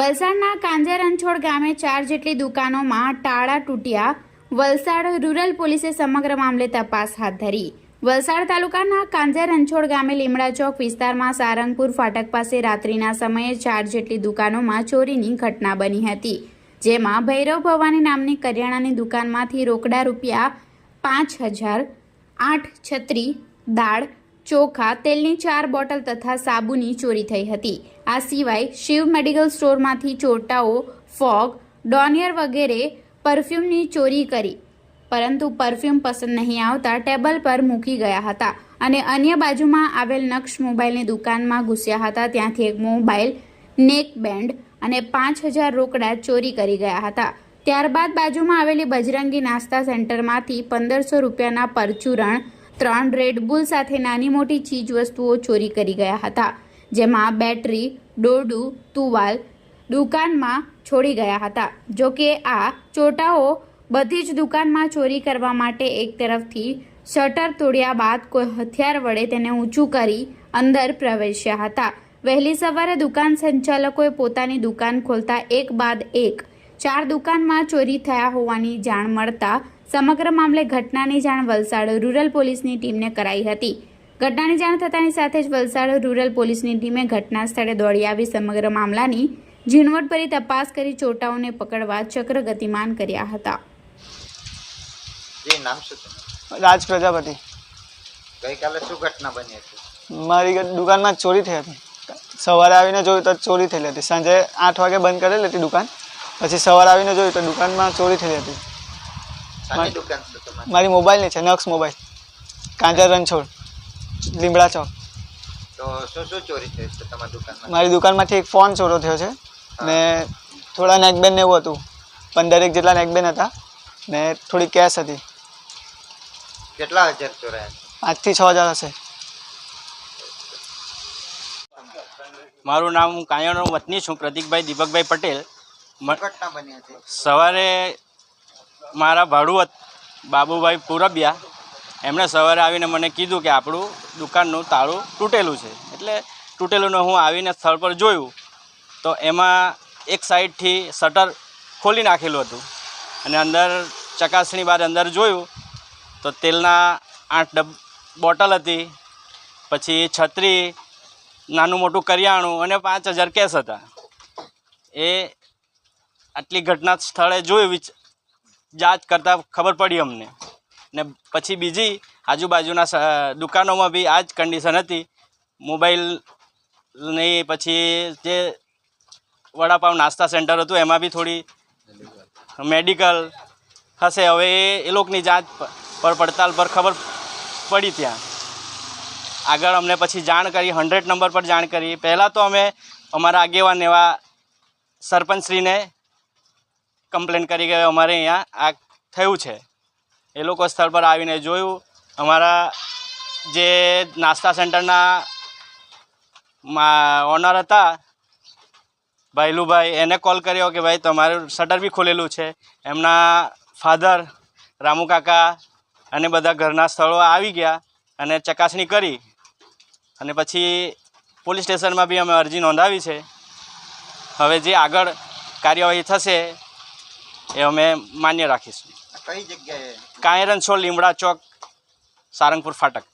વલસાડના કાંજા રણછોડ ગામે ચાર જેટલી દુકાનોમાં ટાળા તૂટ્યા. વલસાડ રૂરલ પોલીસે સમગ્ર મામલે તપાસ હાથ ધરી. વલસાડ તાલુકાના કાંજા રણછોડ ગામે લીમડા ચોક વિસ્તારમાં સારંગપુર ફાટક પાસે રાત્રિના સમયે ચાર જેટલી દુકાનોમાં ચોરીની ઘટના બની હતી, જેમાં ભૈરવ ભવાની નામની કરિયાણાની દુકાનમાંથી રોકડા રૂપિયા પાંચ હજાર, આઠ છત્રી, દાળ ચોખા, તેલની ચાર બોટલ તથા સાબુની ચોરી થઈ હતી. આ સિવાય શિવ મેડિકલ સ્ટોરમાંથી ચોટાઓ ફોગ, ડોનિયર વગેરે પરફ્યુમની ચોરી કરી. પરંતુ પરફ્યુમ પસંદ નહીં આવતા ટેબલ પર મૂકી ગયા હતા અને અન્ય બાજુમાં આવેલ નક્ષ મોબાઈલની દુકાનમાં ઘૂસ્યા હતા. ત્યાંથી એક મોબાઈલ નેક બેન્ડ અને પાંચ હજાર રોકડા ચોરી કરી ગયા હતા. ત્યારબાદ બાજુમાં આવેલી બજરંગી નાસ્તા સેન્ટરમાંથી પંદરસો રૂપિયાના પરચુરણ ત્રણ રેડબુલ સાથે નાની મોટી ચીજ વસ્તુઓ ચોરી કરી ગયા હતા, જેમાં બેટરી, દોરડું, તુવાલ દુકાનમાં છોડી ગયા હતા. જો કે આ ચોટાઓ બધી જ દુકાનમાં ચોરી કરવા માટે એક તરફથી શટર તોડ્યા બાદ કોઈ હથિયાર વડે તેને ઊંચું કરી અંદર પ્રવેશ્યા હતા. વહેલી સવારે દુકાન સંચાલકોએ પોતાની દુકાન ખોલતા એક બાદ એક ચાર દુકાનમાં ચોરી થયા હોવાની જાણ મળતા સમગ્ર મામલે ઘટનાની જાણ વલસાડ રૂરલ પોલીસની ટીમને કરાઈ હતી. ઘટનાની જાણ થતાની સાથે જ વલસાડ રૂરલ પોલીસની ટીમે ઘટના સ્થળે દોડી આવી સમગ્ર મામલાની ઝીણવટભરી તપાસ કરી ચોટાઓને પકડવા ચક્ર ગતિમાન કર્યા હતા. જી નામ શું છે? રાજ પ્રજાપતિ. ગઈકાલે શું ઘટના બની હતી? મારી દુકાનમાં ચોરી થઈ હતી. સવારે આવીને જોયું તો ચોરી થયેલી હતી. સાંજે આઠ વાગે બંધ કરેલી હતી દુકાન. પછી સવારે આવીને જોયું તો દુકાનમાં ચોરી થયેલી હતી. શાની દુકાન છે તમારી. મારી મોબાઈલની છે નક્ષ મોબાઈલ કાંજર રણછોડ લીમડા ચોક તો શું શું ચોરી થઈ છે તમારી દુકાનમાં? મારી દુકાનમાંથી એક ફોન ચોરો થયો છે. ને થોડા નેકબેન ને એવું હતું. પંદરેક જેટલા નેકબેન હતા. ને થોડી કેશ હતી. કેટલા હજાર ચોરાયા પાંચથી છ હજાર હશે. મારું નામ હું કાયણનો વતની છું પ્રતિકભાઈ દીપકભાઈ પટેલ. સવારે મારા ભાડુવત બાબુભાઈ પુરબિયા, એમણે સવારે આવીને મને કીધું કે આપણું દુકાનનું તાળું તૂટેલું છે. એટલે તૂટેલુંને હું આવીને સ્થળ પર જોયું. તો એમાં એક સાઈડથી શટર ખોલી નાખેલું હતું. અને અંદર ચકાસણી બાદ અંદર જોયું, તો તેલના આઠ ડબ બોટલ હતી, પછી છત્રી, નાનું મોટું કરિયાણું અને પાંચ હજાર કેસ હતા. એ આટલી ઘટના સ્થળે જોયું જાંચ કરતાં ખબર પડી અમને. ને પછી બીજી આજુબાજુના દુકાનોમાં બી આ જ કન્ડિશન હતી મોબાઈલની પછી જે વડાપાવ નાસ્તા સેન્ટર હતું, એમાં બી થોડી મેડિકલ હશે. હવે એ લોકોની જાંચ પર પડતાલ પર ખબર પડી ત્યાં. આગળ અમને પછી જાણ કરી હંડ્રેડ નંબર પર જાણ કરી. પહેલાં તો અમે અમારા આગેવાન એવા સરપંચશ્રીને કમ્પ્લેન કરી કે અમારે અહીંયા આ થયું છે. એ લોકો સ્થળ પર આવીને જોયું. અમારા જે નાસ્તા સેન્ટરના ઓનર હતા, ભાઈલુભાઈ, એને કોલ કર્યો કે ભાઈ તમારું શટર બી ખોલેલું છે. એમના ફાધર, રામુ કાકા અને બધા ઘરના સ્થળો આવી ગયા અને ચકાસણી કરી. અને પછી પોલીસ સ્ટેશનમાં બી અમે અરજી નોંધાવી છે. હવે જે આગળ કાર્યવાહી થશે એ અમે માન્ય રાખીશું. કઈ જગ્યાએ? કાંયરન છોડ લીમડા ચોક સારંગપુર ફાટક.